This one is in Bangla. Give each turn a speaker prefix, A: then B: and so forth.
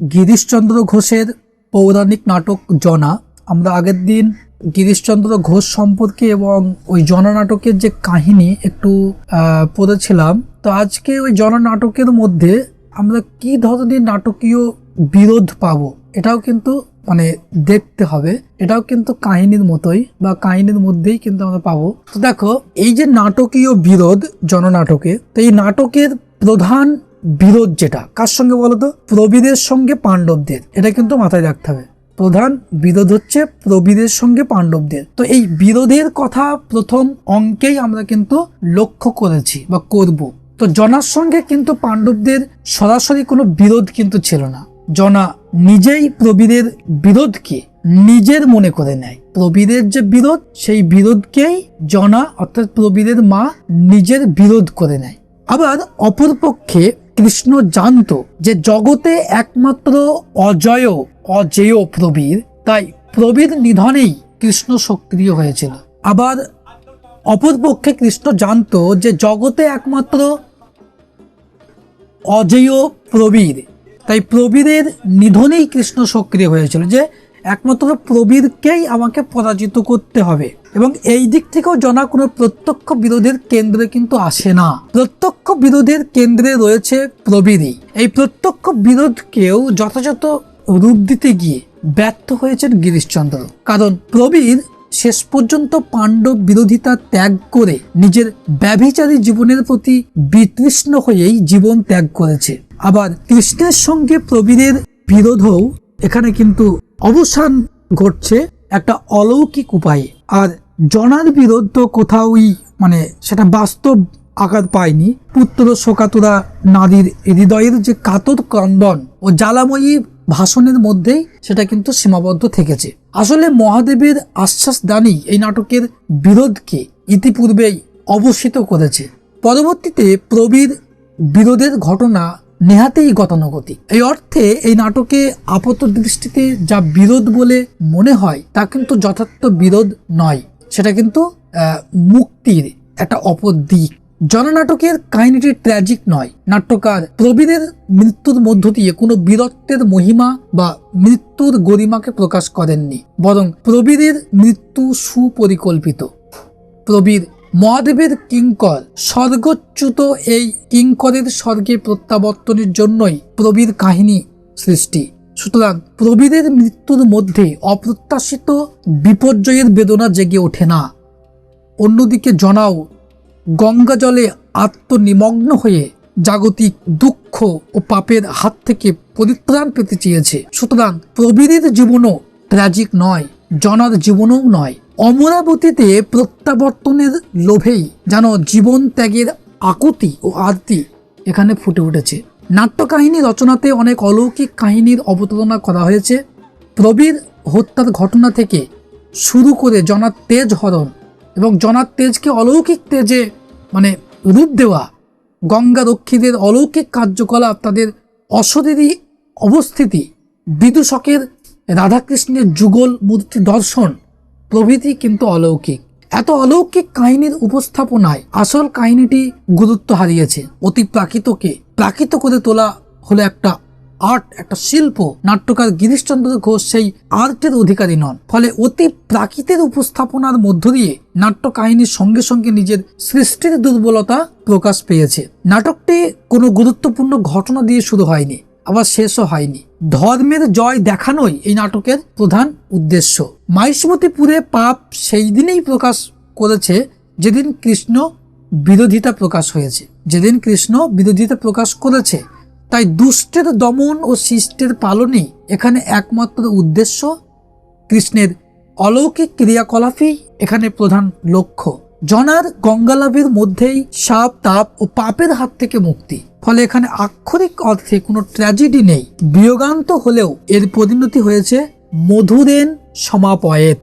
A: গিরিশচন্দ্র ঘোষের পৌরাণিক নাটক জনা। আমরা আগের দিন গিরিশচন্দ্র ঘোষ সম্পর্কে এবং ওই জনা নাটকের যে কাহিনী একটু পড়েছিলাম। তো আজকে ওই জনা নাটকের মধ্যে আমরা কি ধরনের নাটকীয় বিরোধ পাবো, এটাও কিন্তু মানে দেখতে হবে। এটাও কিন্তু কাহিনীর মতোই বা কাহিনীর মধ্যেই কিন্তু আমরা পাবো। তো দেখো, এই যে নাটকীয় বিরোধ জননাটকে তো এই নাটকের প্রধান বিরোধ যেটা? কার সঙ্গে বলতো প্রবীরের সঙ্গে পাণ্ডবদের। এটা কিন্তু মাথায় রাখতে হবে। প্রধান বিরোধ হচ্ছে প্রবীরের সঙ্গে পাণ্ডবদের। তো এই বিরোধের কথা প্রথম অঙ্কেই আমরা কিন্তু লক্ষ্য করেছি বা করব। তো জনার সঙ্গে কিন্তু পাণ্ডবদের সরাসরি কোনো বিরোধ কিন্তু ছিল না। জনা নিজেই প্রবীরের বিরোধকে নিজের মনে করে নেয়। প্রবীরের যে বিরোধ, সেই বিরোধকেই জনা, অর্থাৎ প্রবীরের মা, নিজের বিরোধ করে নেয়। আবার অপরপক্ষে কৃষ্ণ জানতো যে জগতে একমাত্র অজয়, অজেয় প্রবীর। তাই প্রবীর নিধনেই কৃষ্ণ সক্রিয় হয়েছিল। আবার অপরপক্ষে কৃষ্ণ জানতো যে জগতে একমাত্র অজেয় প্রবীর। তাই প্রবীরের নিধনেই কৃষ্ণ সক্রিয় হয়েছিল যে একমাত্র প্রবীরকেই আমাকে পরাজিত করতে হবে। এবং এই দিক থেকেও জনা কোনো প্রত্যক্ষ বিরোধের কেন্দ্রে কিন্তু আসে না। প্রত্যক্ষ বিরোধের কেন্দ্রে রয়েছে প্রবীরই। এই প্রত্যক্ষ বিরোধকেও যথাযথ রূপ দিতে গিয়ে ব্যর্থ হয়েছেন গিরিশচন্দ্র। কারণ প্রবীর শেষ পর্যন্ত পাণ্ডব বিরোধিতা ত্যাগ করে নিজের ব্যভিচারী জীবনের প্রতি বিতৃষ্ণ হয়েই জীবন ত্যাগ করেছে। আবার কৃষ্ণের সঙ্গে প্রবীরের বিরোধও এখানে কিন্তু অবসান ঘটছে একটা অলৌকিক উপায়ে। আর জনার বিরোধ তো কোথাওই মানে সেটা বাস্তব আকার পায়নি। পুত্র শোকাতুরা নারীর হৃদয়ের যে কাতর ক্রন্দন ও জ্বালাময়ী ভাষণের মধ্যেই সেটা কিন্তু সীমাবদ্ধ থেকেছে। আসলে মহাদেবের আশ্বাস দানই এই নাটকের বিরোধকে ইতিপূর্বেই অবসিত করেছে। পরবর্তীতে প্রবীর বিরোধের ঘটনা নেহাতেই গতানুগতিক। এই অর্থে এই নাটকে আপাত দৃষ্টিতে যা বিরোধ বলে মনে হয়, তা কিন্তু যথার্থ বিরোধ নয়। সেটা কিন্তু মুক্তির একটা অপর দিক। জননাটকের কাহিনীটি ট্র্যাজিক নয়। নাট্যকার প্রবীরের মৃত্যুর মধ্য দিয়ে কোনো বীরত্বের মহিমা বা মৃত্যুর গরিমাকে প্রকাশ করেননি, বরং প্রবীরের মৃত্যু সুপরিকল্পিত। প্রবীর মহাদেবের কিঙ্কর স্বর্গচ্যুত এই কিঙ্করের স্বর্গে প্রত্যাবর্তনের জন্যই প্রবীর কাহিনী সৃষ্টি। সুতরাং প্রবীরের মৃত্যুর মধ্যে অপ্রত্যাশিত বিপর্যয়ের বেদনা জেগে ওঠে না। অন্যদিকে জনাও, গঙ্গা জলে আত্মনিমগ্ন হয়ে জাগতিক দুঃখ ও পাপের হাত থেকে পরিত্রাণ পেতে চেয়েছে। সুতরাং প্রবীরের জীবনও ট্র্যাজিক নয়, জনার জীবনও নয়। অমরাবতীতে প্রত্যাবর্তনের লোভেই যেন জীবন ত্যাগের আকুতি ও আরতি এখানে ফুটে উঠেছে। নাট্যকাহিনী রচনাতে অনেক অলৌকিক কাহিনীর অবতারণা করা হয়েছে। প্রবীর হত্যার ঘটনা থেকে শুরু করে জনার তেজ হরণ এবং জনার তেজকে অলৌকিক তেজে মানে রূপ দেওয়া, গঙ্গা রক্ষীদের অলৌকিক কার্যকলাপ, তাদের অশরীরী অবস্থিতি, বিদূষকের রাধাকৃষ্ণের যুগল মূর্তি দর্শন প্রভৃতি কিন্তু অলৌকিক। এত অলৌকিক কাহিনীর উপস্থাপনায় আসল কাহিনীটি গুরুত্ব হারিয়েছে। অতি প্রাকৃতকে প্রাকৃত করে তোলা হলো একটা আর্ট, একটা শিল্প। নাট্যকার গিরিশচন্দ্র ঘোষ সেই আর্টের অধিকারী নন। ফলে অতি প্রাকৃতের উপস্থাপনার মধ্য দিয়ে নাট্য কাহিনীর সঙ্গে সঙ্গে নিজের সৃষ্টির দুর্বলতা প্রকাশ পেয়েছে। নাটকটি কোনো গুরুত্বপূর্ণ ঘটনা দিয়ে শুরু হয়নি। আবার শেষও হয়নি। ধর্মের জয় দেখানোই এই নাটকের প্রধান উদ্দেশ্য। মাইসমতিপুরে পাপ সেই দিনেই প্রকাশ করেছে যেদিন কৃষ্ণ বিরোধিতা প্রকাশ হয়েছে। যেদিন কৃষ্ণ বিরোধিতা প্রকাশ করেছে, তাই দুষ্টের দমন ও শিষ্টের পালনই এখানে একমাত্র উদ্দেশ্য। কৃষ্ণের অলৌকিক ক্রিয়াকলাপই এখানে প্রধান লক্ষ্য। জনার গঙ্গালাভের মধ্যেই সাপ, তাপ ও পাপের হাত থেকে মুক্তি। ফলে এখানে আক্ষরিক অর্থে কোনো ট্র্যাজেডি নেই। বিয়োগান্ত হলেও এর পরিণতি হয়েছে মধুরেন সমাপয়েত।